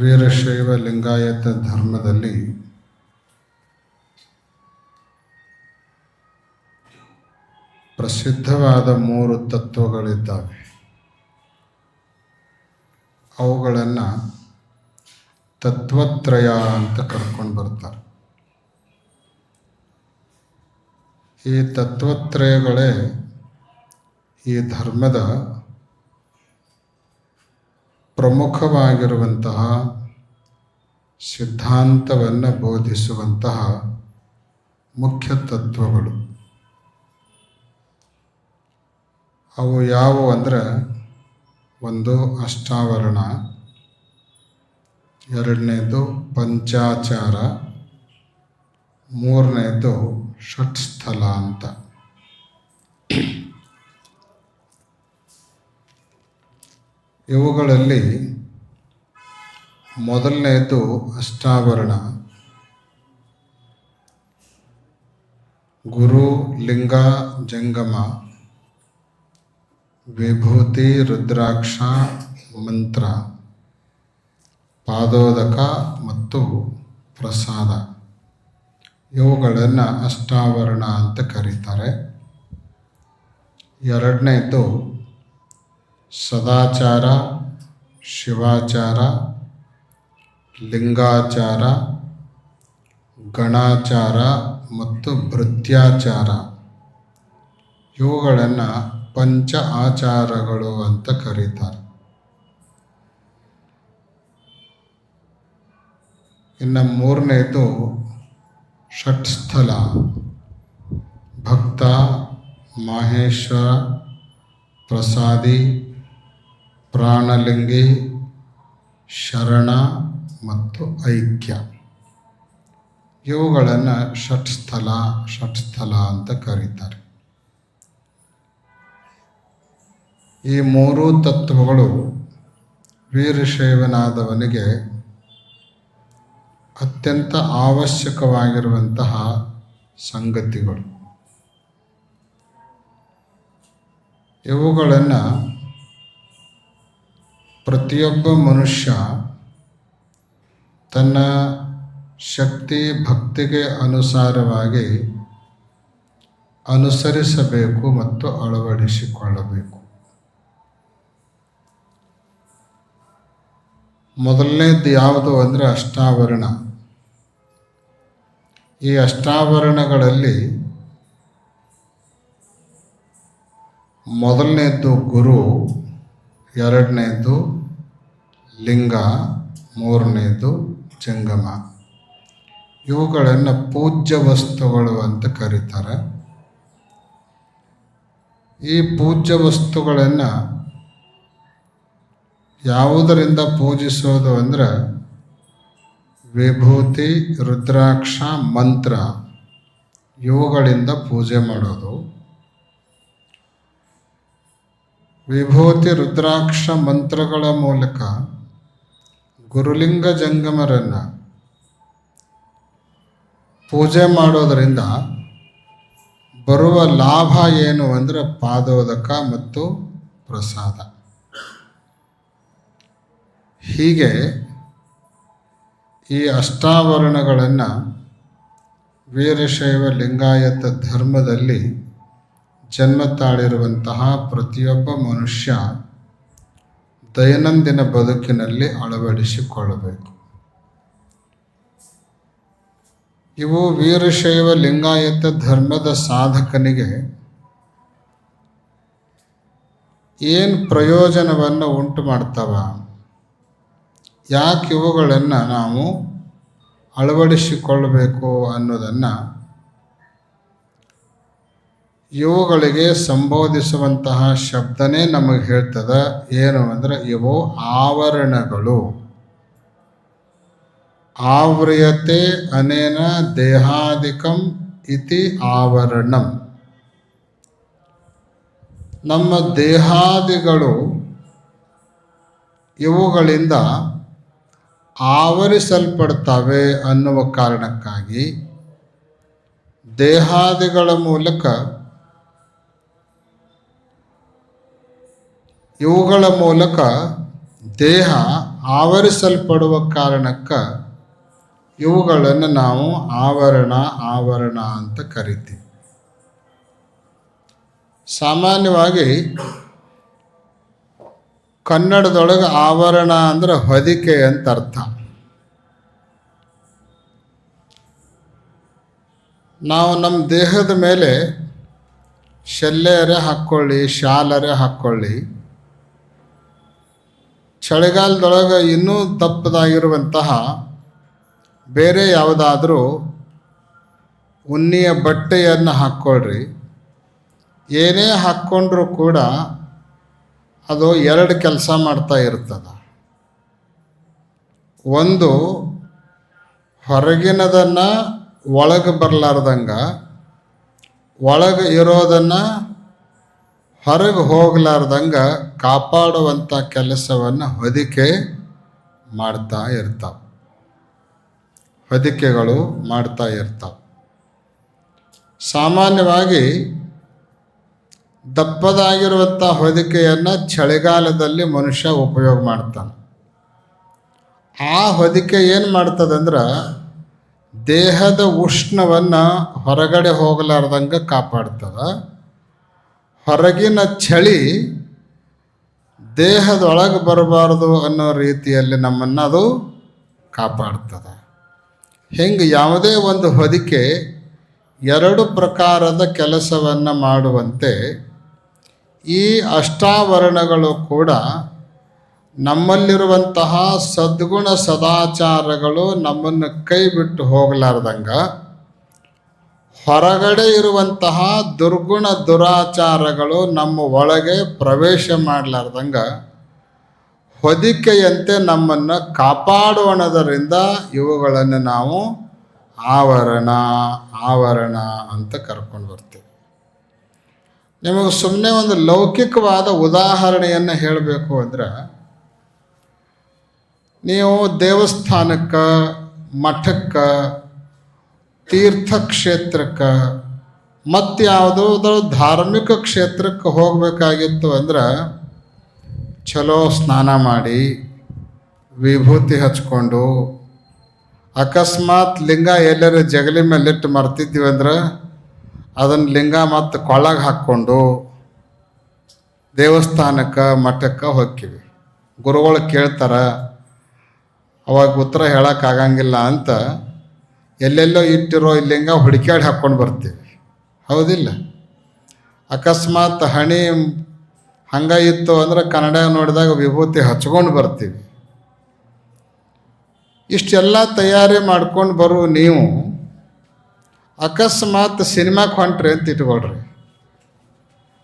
ವೀರಶೈವ ಲಿಂಗಾಯತ ಧರ್ಮದಲ್ಲಿ ಪ್ರಸಿದ್ಧವಾದ ಮೂರು ತತ್ವಗಳಿದ್ದಾವೆ. ಅವುಗಳನ್ನು ತತ್ವತ್ರಯ ಅಂತ ಕರ್ಕೊಂಡು ಬರ್ತಾರೆ. ಈ ತತ್ವತ್ರಯಗಳೇ ಈ ಧರ್ಮದ ಪ್ರಮುಖವಾಗಿರುವಂತಹ ಸಿದ್ಧಾಂತವನ್ನು ಬೋಧಿಸುವಂತಹ ಮುಖ್ಯ ತತ್ವಗಳು. ಅವು ಯಾವುವು ಅಂದರೆ ಒಂದು ಅಷ್ಟಾವರಣ, ಎರಡನೇದು ಪಂಚಾಚಾರ, ಮೂರನೇದು ಷಟ್ಸ್ಥಲ ಅಂತ. ಇವುಗಳಲ್ಲಿ ಮೊದಲನೆಯದು ಅಷ್ಟಾವರಣ. ಗುರು ಲಿಂಗ ಜಂಗಮ ವಿಭೂತಿ ರುದ್ರಾಕ್ಷ ಮಂತ್ರ ಪಾದೋದಕ ಮತ್ತು ಪ್ರಸಾದ. ಇವುಗಳನ್ನು ಅಷ್ಟಾವರಣ ಅಂತ ಕರೀತಾರೆ. ಎರಡನೇದು ಸದಾಚಾರ, ಶಿವಾಚಾರ, ಲಿಂಗಾಚಾರ, ಗಣಾಚಾರ ಮತ್ತು ಭೃತ್ಯಾಚಾರ. ಇವುಗಳನ್ನು ಪಂಚ ಆಚಾರಗಳು ಅಂತ ಕರೀತಾರೆ. ಇನ್ನು ಮೂರನೇದು ಷಟ್ಸ್ಥಲ. ಭಕ್ತ, ಮಾಹೇಶ್ವರ, ಪ್ರಸಾದಿ ಪ್ರಾಣಲಿಂಗಿ, ಶರಣ ಮತ್ತು ಐಕ್ಯ. ಇವುಗಳನ್ನು ಷಟ್ಸ್ಥಲ ಷಟ್ಸ್ಥಲ ಅಂತ ಕರೀತಾರೆ. ಈ ಮೂರೂ ತತ್ವಗಳು ವೀರಶೈವನಾದವನಿಗೆ ಅತ್ಯಂತ ಅವಶ್ಯಕವಾಗಿರುವಂತಹ ಸಂಗತಿಗಳು. ಇವುಗಳನ್ನು ಪ್ರತಿಯೊಬ್ಬ ಮನುಷ್ಯ ತನ್ನ ಶಕ್ತಿ ಭಕ್ತಿಗೆ ಅನುಸಾರವಾಗಿ ಅನುಸರಿಸಬೇಕು ಮತ್ತು ಅಳವಡಿಸಿಕೊಳ್ಳಬೇಕು. ಮೊದಲನೇದು ಯಾವುದು ಅಂದರೆ ಅಷ್ಟಾವರಣ. ಈ ಅಷ್ಟಾವರಣಗಳಲ್ಲಿ ಮೊದಲನೇದು ಗುರು, ಎರಡನೇದು ಲಿಂಗ, ಮೂರನೇದು ಜಂಗಮ. ಇವುಗಳನ್ನು ಪೂಜ್ಯ ವಸ್ತುಗಳು ಅಂತ ಕರೀತಾರೆ. ಈ ಪೂಜ್ಯ ವಸ್ತುಗಳನ್ನು ಯಾವುದರಿಂದ ಪೂಜಿಸೋದು ಅಂದರೆ ವಿಭೂತಿ, ರುದ್ರಾಕ್ಷ, ಮಂತ್ರ ಇವುಗಳಿಂದ ಪೂಜೆ ಮಾಡೋದು. ವಿಭೂತಿ, ರುದ್ರಾಕ್ಷ, ಮಂತ್ರಗಳ ಮೂಲಕ ಗುರುಲಿಂಗ ಜಂಗಮರನ್ನು ಪೂಜೆ ಮಾಡೋದರಿಂದ ಬರುವ ಲಾಭ ಏನು ಅಂದರೆ ಪಾದೋದಕ ಮತ್ತು ಪ್ರಸಾದ. ಹೀಗೆ ಈ ಅಷ್ಟಾವರಣಗಳನ್ನು ವೀರಶೈವ ಲಿಂಗಾಯತ ಧರ್ಮದಲ್ಲಿ ಜನ್ಮ ತಾಳಿರುವಂತಹ ಪ್ರತಿಯೊಬ್ಬ ಮನುಷ್ಯ ದೈನಂದಿನ ಬದುಕಿನಲ್ಲಿ ಅಳವಡಿಸಿಕೊಳ್ಳಬೇಕು. ಇವು ವೀರಶೈವ ಲಿಂಗಾಯತ ಧರ್ಮದ ಸಾಧಕನಿಗೆ ಏನು ಪ್ರಯೋಜನವನ್ನು ಉಂಟು ಮಾಡ್ತವ? ಯಾಕೆ ಇವುಗಳನ್ನು ನಾವು ಅಳವಡಿಸಿಕೊಳ್ಳಬೇಕು ಅನ್ನೋದನ್ನು ಇವುಗಳಿಗೆ ಸಂಬೋಧಿಸುವಂತಹ ಶಬ್ದನೇ ನಮಗೆ ಹೇಳ್ತದೆ. ಏನು ಅಂದರೆ ಇವು ಆವರಣಗಳು. ಆವ್ರಿಯತೆ ಅನೇನ ದೇಹಾದಿಕಂ ಇತಿ ಆವರಣಂ. ನಮ್ಮ ದೇಹಾದಿಗಳು ಇವುಗಳಿಂದ ಆವರಿಸಲ್ಪಡ್ತವೆ ಅನ್ನುವ ಕಾರಣಕ್ಕಾಗಿ ದೇಹಾದಿಗಳ ಮೂಲಕ ಇವುಗಳ ಮೂಲಕ ದೇಹ ಆವರಿಸಲ್ಪಡುವ ಕಾರಣಕ್ಕೆ ಇವುಗಳನ್ನು ನಾವು ಆವರಣ ಆವರಣ ಅಂತ ಕರಿತೀವಿ. ಸಾಮಾನ್ಯವಾಗಿ ಕನ್ನಡದೊಳಗೆ ಆವರಣ ಅಂದ್ರೆ ಹೊದಿಕೆ ಅಂತ ಅರ್ಥ. ನಾವು ನಮ್ಮ ದೇಹದ ಮೇಲೆ ಶಲ್ಯರೇ ಹಾಕ್ಕೊಳ್ಳಿ, ಶಾಲರೇ ಹಾಕ್ಕೊಳ್ಳಿ ಚಳಿಗಾಲದೊಳಗೆ ಇನ್ನೂ ದಪ್ಪದಾಗಿರುವಂತಹ ಬೇರೆ ಯಾವುದಾದರೂ ಉನ್ನಿಯ ಬಟ್ಟೆಯನ್ನು ಹಾಕ್ಕೊಳ್ರಿ. ಏನೇ ಹಾಕ್ಕೊಂಡ್ರೂ ಕೂಡ ಅದು ಎರಡು ಕೆಲಸ ಮಾಡ್ತಾ ಇರ್ತದೆ. ಒಂದು ಹೊರಗಿನದನ್ನು ಒಳಗೆ ಬರಲಾರ್ದಂಗ, ಒಳಗೆ ಇರೋದನ್ನು ಹೊರಗೆ ಹೋಗ್ಲಾರ್ದಂಗ ಕಾಪಾಡುವಂಥ ಕೆಲಸವನ್ನು ಹೊದಿಕೆ ಮಾಡ್ತಾ ಇರ್ತಾವೆ. ಹೊದಿಕೆಗಳು ಮಾಡ್ತಾ ಇರ್ತಾವೆ. ಸಾಮಾನ್ಯವಾಗಿ ದಪ್ಪದಾಗಿರುವಂಥ ಹೊದಿಕೆಯನ್ನು ಚಳಿಗಾಲದಲ್ಲಿ ಮನುಷ್ಯ ಉಪಯೋಗ ಮಾಡ್ತಾನೆ. ಆ ಹೊದಿಕೆ ಏನು ಮಾಡ್ತದಂದ್ರೆ ದೇಹದ ಉಷ್ಣವನ್ನು ಹೊರಗಡೆ ಹೋಗಲಾರ್ದಂಗೆ ಕಾಪಾಡ್ತದೆ. ಹೊರಗಿನ ಚಳಿ ದೇಹದೊಳಗೆ ಬರಬಾರ್ದು ಅನ್ನೋ ರೀತಿಯಲ್ಲಿ ನಮ್ಮನ್ನು ಅದು ಕಾಪಾಡ್ತದೆ. ಹಿಂಗೆ ಯಾವುದೇ ಒಂದು ಹೊದಿಕೆ ಎರಡು ಪ್ರಕಾರದ ಕೆಲಸವನ್ನು ಮಾಡುವಂತೆ ಈ ಅಷ್ಟಾವರಣಗಳು ಕೂಡ ನಮ್ಮಲ್ಲಿರುವಂತಹ ಸದ್ಗುಣ ಸದಾಚಾರಗಳು ನಮ್ಮನ್ನು ಕೈ ಬಿಟ್ಟು ಹೋಗಲಾರ್ದಂಗೆ ಹೊರಗಡೆ ಇರುವಂತಹ ದುರ್ಗುಣ ದುರಾಚಾರಗಳು ನಮ್ಮ ಒಳಗೆ ಪ್ರವೇಶ ಮಾಡಲಾರ್ದಂಗ ಹೊದಿಕೆಯಂತೆ ನಮ್ಮನ್ನು ಕಾಪಾಡೋಣದರಿಂದ ಇವುಗಳನ್ನು ನಾವು ಆವರಣ ಆವರಣ ಅಂತ ಕರ್ಕೊಂಡು ಬರ್ತೀವಿ. ನಿಮಗೆ ಸುಮ್ಮನೆ ಒಂದು ಲೌಕಿಕವಾದ ಉದಾಹರಣೆಯನ್ನು ಹೇಳಬೇಕು ಅಂದ್ರೆ, ನೀವು ದೇವಸ್ಥಾನಕ್ಕೆ, ಮಠಕ್ಕೆ ತೀರ್ಥಕ್ಷೇತ್ರಕ್ಕೆ. ಮತ್ತು ಯಾವುದೋ ಧಾರ್ಮಿಕ ಕ್ಷೇತ್ರಕ್ಕೆ ಹೋಗಬೇಕಾಗಿತ್ತು ಅಂದ್ರೆ ಚಲೋ ಸ್ನಾನ ಮಾಡಿ, ವಿಭೂತಿ ಹಚ್ಕೊಂಡು, ಅಕಸ್ಮಾತ್ ಲಿಂಗ ಎಲ್ಲರ ಜಗಲಿ ಮೇಲೆ ಇಟ್ಟು ಮರ್ತಿದ್ದೀವಿ ಅಂದ್ರೆ ಅದನ್ನು ಲಿಂಗ ಮತ್ತು ಕೊಳ್ಳಗೆ ಹಾಕ್ಕೊಂಡು ದೇವಸ್ಥಾನಕ್ಕೆ, ಮಠಕ್ಕೆ ಹೋಗ್ತೀವಿ ಗುರುಗಳು ಕೇಳ್ತಾರೆ, ಅವಾಗ ಉತ್ತರ ಹೇಳೋಕ್ಕಾಗಂಗಿಲ್ಲ ಅಂತ ಎಲ್ಲೆಲ್ಲೋ ಇಟ್ಟಿರೋ ಇಲ್ಲಿಂಗ ಲಿಂಗ ಹುಡುಕ್ಯಾಡಿ ಹಾಕ್ಕೊಂಡು ಬರ್ತೀವಿ. ಹೌದಿಲ್ಲ? ಅಕಸ್ಮಾತ್ ಹಣಿ ಹಂಗೆ ಇತ್ತು ಅಂದ್ರೆ ಕನ್ನಡ ನೋಡಿದಾಗ ವಿಭೂತಿ ಹಚ್ಕೊಂಡು ಬರ್ತೀವಿ. ಇಷ್ಟೆಲ್ಲ ತಯಾರಿ ಮಾಡ್ಕೊಂಡು ಬರು ನೀವು ಅಕಸ್ಮಾತ್ ಸಿನಿಮಾಕ್ಕೆ ಹೊಂಟ್ರಿ ಅಂತ ಇಟ್ಕೊಳ್ರಿ.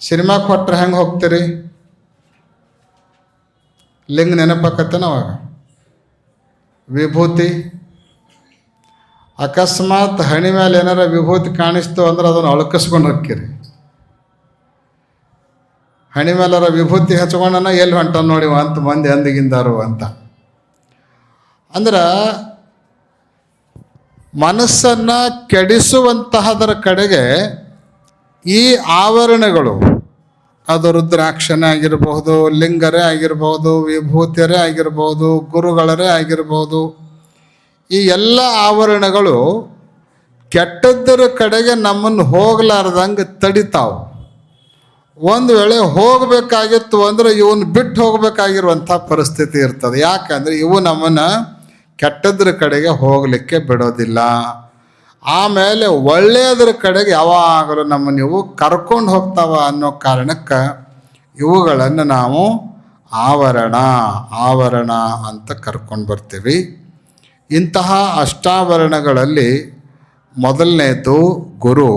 ಸಿನಿಮಾಕ್ಕೆ ಹೊಟ್ರೆ ಹೆಂಗೆ ಹೋಗ್ತೀರಿ? ಲಿಂಗ ನೆನಪಾಕತ್ತೇನ ಅವಾಗ. ವಿಭೂತಿ ಅಕಸ್ಮಾತ್ ಹಣಿ ಮೇಲೆ ಏನಾರ ವಿಭೂತಿ ಕಾಣಿಸ್ತು ಅಂದ್ರೆ ಅದನ್ನು ಅಳುಕಿಸ್ಕೊಂಡು ಹೋಗ್ತೀರಿ ಹಣಿ ಮೇಲಾರ ವಿಭೂತಿ ಹಚ್ಕೊಂಡನ ಎಲ್ಲಿ ಹೊಂಟ ನೋಡಿ ಅಂತ ಮಂದಿ ಅಂದಿಗಿಂದಾರು ಅಂತ. ಅಂದ್ರೆ ಮನಸ್ಸನ್ನು ಕೆಡಿಸುವಂತಹದರ ಕಡೆಗೆ ಈ ಆವರಣಗಳು, ಅದು ರುದ್ರಾಕ್ಷನೇ ಆಗಿರಬಹುದು, ಲಿಂಗರೇ ಆಗಿರಬಹುದು, ವಿಭೂತಿಯರೇ ಆಗಿರಬಹುದು, ಗುರುಗಳರೇ ಆಗಿರಬಹುದು ಈ ಎಲ್ಲ ಆವರಣಗಳು ಕೆಟ್ಟದ್ದರ ಕಡೆಗೆ ನಮ್ಮನ್ನು ಹೋಗಲಾರ್ದಂಗೆ ತಡಿತಾವೆ. ಒಂದು ವೇಳೆ ಹೋಗಬೇಕಾಗಿತ್ತು ಅಂದರೆ ಇವನು ಬಿಟ್ಟು ಹೋಗಬೇಕಾಗಿರುವಂಥ ಪರಿಸ್ಥಿತಿ ಇರ್ತದೆ. ಯಾಕಂದರೆ ಇವು ನಮ್ಮನ್ನು ಕೆಟ್ಟದ್ರ ಕಡೆಗೆ ಹೋಗಲಿಕ್ಕೆ ಬಿಡೋದಿಲ್ಲ. ಆಮೇಲೆ ಒಳ್ಳೆಯದ್ರ ಕಡೆಗೆ ಯಾವಾಗಲೂ ನಮ್ಮ ನೀವು ಕರ್ಕೊಂಡು ಹೋಗ್ತಾವ ಅನ್ನೋ ಕಾರಣಕ್ಕೆ ಇವುಗಳನ್ನು ನಾವು ಆವರಣ ಆವರಣ ಅಂತ ಕರ್ಕೊಂಡು ಬರ್ತೀವಿ. ಇಂತಹ ಅಷ್ಟಾವರಣಗಳಲ್ಲಿ ಮೊದಲನೇದು ಗುರು.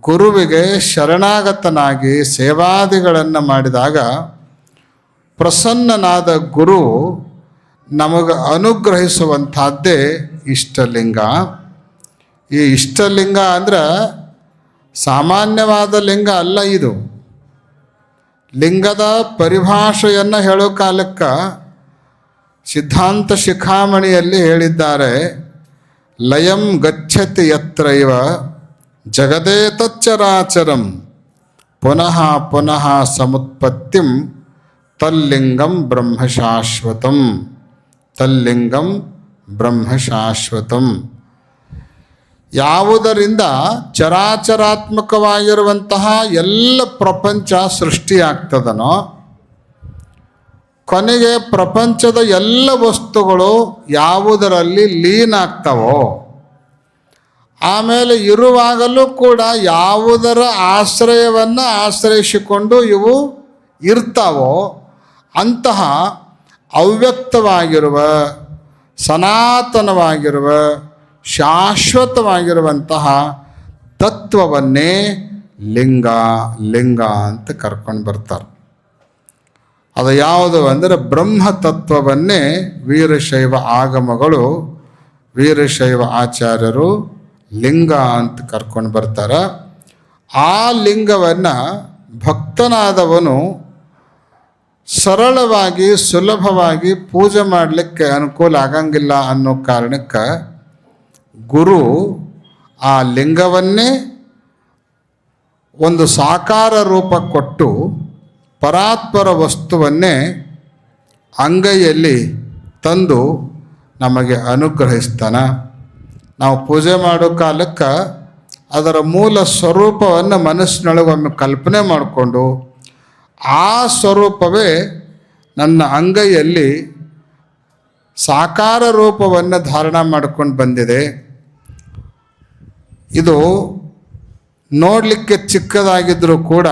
ಗುರುವಿಗೆ ಶರಣಾಗತನಾಗಿ ಸೇವಾದಿಗಳನ್ನು ಮಾಡಿದಾಗ ಪ್ರಸನ್ನನಾದ ಗುರು ನಮಗೆ ಅನುಗ್ರಹಿಸುವಂಥದ್ದೇ ಇಷ್ಟಲಿಂಗ. ಈ ಇಷ್ಟಲಿಂಗ ಅಂದ್ರೆ ಸಾಮಾನ್ಯವಾದ ಲಿಂಗ ಅಲ್ಲ ಇದು. ಲಿಂಗದ ಪರಿಭಾಷೆಯನ್ನು ಹೇಳೋ ಕಾಲಕ್ಕೆ ಸಿದ್ಧಾಂತ ಶಿಖಾಮಣಿಯಲ್ಲಿ ಹೇಳಿದ್ದಾರೆ, ಲಯಂ ಗಚ್ಚತಿ ಯತ್ರ ಇವ ಜಗದೇ ತಚ್ಚರಾಚರಂ, ಪುನಃ ಪುನಃ ಸಮುತ್ಪತ್ತಿಂ ತಲ್ಲಿಂಗಂ ಬ್ರಹ್ಮಶಾಶ್ವತಂ ತಲ್ಲಿಂಗಂ ಬ್ರಹ್ಮಶಾಶ್ವತಂ. ಯಾವುದರಿಂದ ಚರಾಚರಾತ್ಮಕವಾಗಿರುವಂತಹ ಎಲ್ಲ ಪ್ರಪಂಚ ಸೃಷ್ಟಿಯಾಗ್ತದನೋ ಕೊನೆಗೆ ಪ್ರಪಂಚದ ಎಲ್ಲ ವಸ್ತುಗಳು ಯಾವುದರಲ್ಲಿ ಲೀನ್ ಆಗ್ತವೋ, ಆಮೇಲೆ ಇರುವಾಗಲೂ ಕೂಡ ಯಾವುದರ ಆಶ್ರಯವನ್ನು ಆಶ್ರಯಿಸಿಕೊಂಡು ಇವು ಇರ್ತಾವೋ, ಅಂತಹ ಅವ್ಯಕ್ತವಾಗಿರುವ, ಸನಾತನವಾಗಿರುವ, ಶಾಶ್ವತವಾಗಿರುವಂತಹ ತತ್ವವನ್ನೇ ಲಿಂಗ ಲಿಂಗ ಅಂತ ಕರ್ಕೊಂಡು ಬರ್ತಾರೆ. ಅದು ಯಾವುದು ಅಂದರೆ ಬ್ರಹ್ಮ ತತ್ವವನ್ನೇ ವೀರಶೈವ ಆಗಮಗಳು, ವೀರಶೈವ ಆಚಾರ್ಯರು ಲಿಂಗ ಅಂತ ಕರ್ಕೊಂಡು ಬರ್ತಾರೆ. ಆ ಲಿಂಗವನ್ನು ಭಕ್ತನಾದವನು ಸರಳವಾಗಿ, ಸುಲಭವಾಗಿ ಪೂಜೆ ಮಾಡಲಿಕ್ಕೆ ಅನುಕೂಲ ಆಗಂಗಿಲ್ಲ ಅನ್ನೋ ಕಾರಣಕ್ಕೆ ಗುರು ಆ ಲಿಂಗವನ್ನೇ ಒಂದು ಸಾಕಾರ ರೂಪ ಕೊಟ್ಟು ಪರಾತ್ಪರ ವಸ್ತುವನ್ನೇ ಅಂಗೈಯಲ್ಲಿ ತಂದು ನಮಗೆ ಅನುಗ್ರಹಿಸ್ತಾನ. ನಾವು ಪೂಜೆ ಮಾಡೋ ಕಾಲಕ್ಕೆ ಅದರ ಮೂಲ ಸ್ವರೂಪವನ್ನು ಮನಸ್ಸಿನೊಳಗೊಮ್ಮೆ ಕಲ್ಪನೆ ಮಾಡಿಕೊಂಡು ಆ ಸ್ವರೂಪವೇ ನನ್ನ ಅಂಗೈಯಲ್ಲಿ ಸಾಕಾರ ರೂಪವನ್ನು ಧಾರಣ ಮಾಡಿಕೊಂಡು ಬಂದಿದೆ. ಇದು ನೋಡಲಿಕ್ಕೆ ಚಿಕ್ಕದಾಗಿದ್ದರೂ ಕೂಡ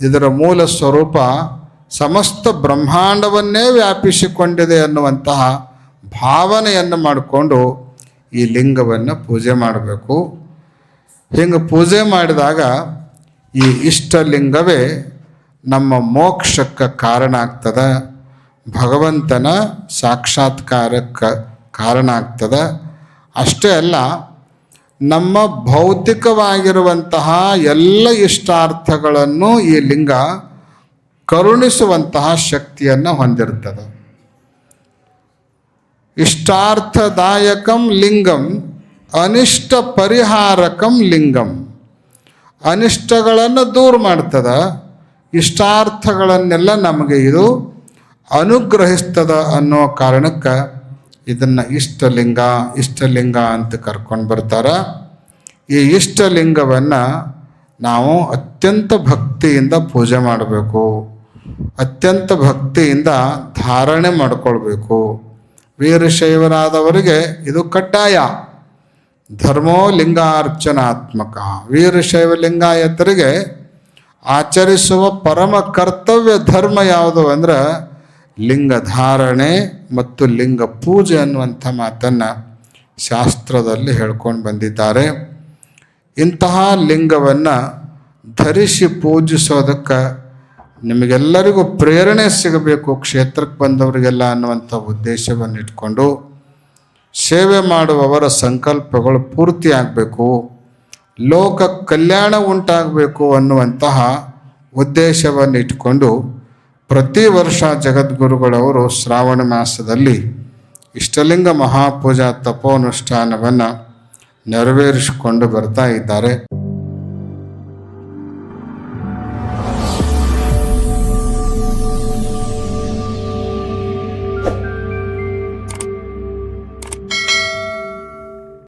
ಇದರ ಮೂಲ ಸ್ವರೂಪ ಸಮಸ್ತ ಬ್ರಹ್ಮಾಂಡವನ್ನೇ ವ್ಯಾಪಿಸಿಕೊಂಡಿದೆ ಅನ್ನುವಂತಹ ಭಾವನೆಯನ್ನು ಮಾಡಿಕೊಂಡು ಈ ಲಿಂಗವನ್ನು ಪೂಜೆ ಮಾಡಬೇಕು. ಹಿಂಗೆ ಪೂಜೆ ಮಾಡಿದಾಗ ಈ ಇಷ್ಟಲಿಂಗವೇ ನಮ್ಮ ಮೋಕ್ಷಕ್ಕೆ ಕಾರಣ ಆಗ್ತದೆ, ಭಗವಂತನ ಸಾಕ್ಷಾತ್ಕಾರಕ್ಕೆ ಕಾರಣ ಆಗ್ತದೆ. ಅಷ್ಟೇ ಅಲ್ಲ ನಮ್ಮ ಭೌತಿಕವಾಗಿರುವಂತಹ ಎಲ್ಲ ಇಷ್ಟಾರ್ಥಗಳನ್ನು ಈ ಲಿಂಗ ಕರುಣಿಸುವಂತಹ ಶಕ್ತಿಯನ್ನು ಹೊಂದಿರ್ತದೆ ಇಷ್ಟಾರ್ಥದಾಯಕಂ ಲಿಂಗಂ, ಅನಿಷ್ಟ ಪರಿಹಾರಕಂ ಲಿಂಗಂ. ಅನಿಷ್ಟಗಳನ್ನು ದೂರ ಮಾಡ್ತದೆ, ಇಷ್ಟಾರ್ಥಗಳನ್ನೆಲ್ಲ ನಮಗೆ ಇದು ಅನುಗ್ರಹಿಸ್ತದ ಅನ್ನೋ ಕಾರಣಕ್ಕೆ ಇದನ್ನು ಇಷ್ಟಲಿಂಗ ಇಷ್ಟಲಿಂಗ ಅಂತ ಕರ್ಕೊಂಡು ಬರ್ತಾರೆ. ಈ ಇಷ್ಟಲಿಂಗವನ್ನು ನಾವು ಅತ್ಯಂತ ಭಕ್ತಿಯಿಂದ ಪೂಜೆ ಮಾಡಬೇಕು. ಅತ್ಯಂತ ಭಕ್ತಿಯಿಂದ ಧಾರಣೆ ಮಾಡಿಕೊಳ್ಬೇಕು. ವೀರಶೈವರಾದವರಿಗೆ ಇದು ಕಡ್ಡಾಯ. ಧರ್ಮೋ ಲಿಂಗಾರ್ಚನಾತ್ಮಕ ವೀರಶೈವ ಲಿಂಗಾಯತರಿಗೆ ಆಚರಿಸುವ ಪರಮ ಕರ್ತವ್ಯ ಧರ್ಮ ಯಾವುದು ಅಂದ್ರೆ ಲಿಂಗ ಧಾರಣೆ ಮತ್ತು ಲಿಂಗ ಪೂಜೆ ಅನ್ನುವಂಥ ಮಾತನ್ನು ಶಾಸ್ತ್ರದಲ್ಲಿ ಹೇಳ್ಕೊಂಡು ಬಂದಿದ್ದಾರೆ. ಇಂತಹ ಲಿಂಗವನ್ನು ಧರಿಸಿ ಪೂಜಿಸೋದಕ್ಕೆ ನಿಮಗೆಲ್ಲರಿಗೂ ಪ್ರೇರಣೆ ಸಿಗಬೇಕು ಕ್ಷೇತ್ರಕ್ಕೆ ಬಂದವರಿಗೆಲ್ಲ ಅನ್ನುವಂಥ ಉದ್ದೇಶವನ್ನು ಇಟ್ಕೊಂಡು ಸೇವೆ ಮಾಡುವವರ ಸಂಕಲ್ಪಗಳು ಪೂರ್ತಿ ಆಗಬೇಕು, ಲೋಕ ಕಲ್ಯಾಣ ಉಂಟಾಗಬೇಕು ಅನ್ನುವಂತಹ ಉದ್ದೇಶವನ್ನು ಇಟ್ಕೊಂಡು ಪ್ರತಿ ವರ್ಷ ಜಗದ್ಗುರುಗಳವರು ಶ್ರಾವಣ ಮಾಸದಲ್ಲಿ ಇಷ್ಟಲಿಂಗ ಮಹಾಪೂಜಾ ತಪೋನುಷ್ಠಾನವನ್ನು ನೆರವೇರಿಸಿಕೊಂಡು ಬರ್ತಾ ಇದ್ದಾರೆ.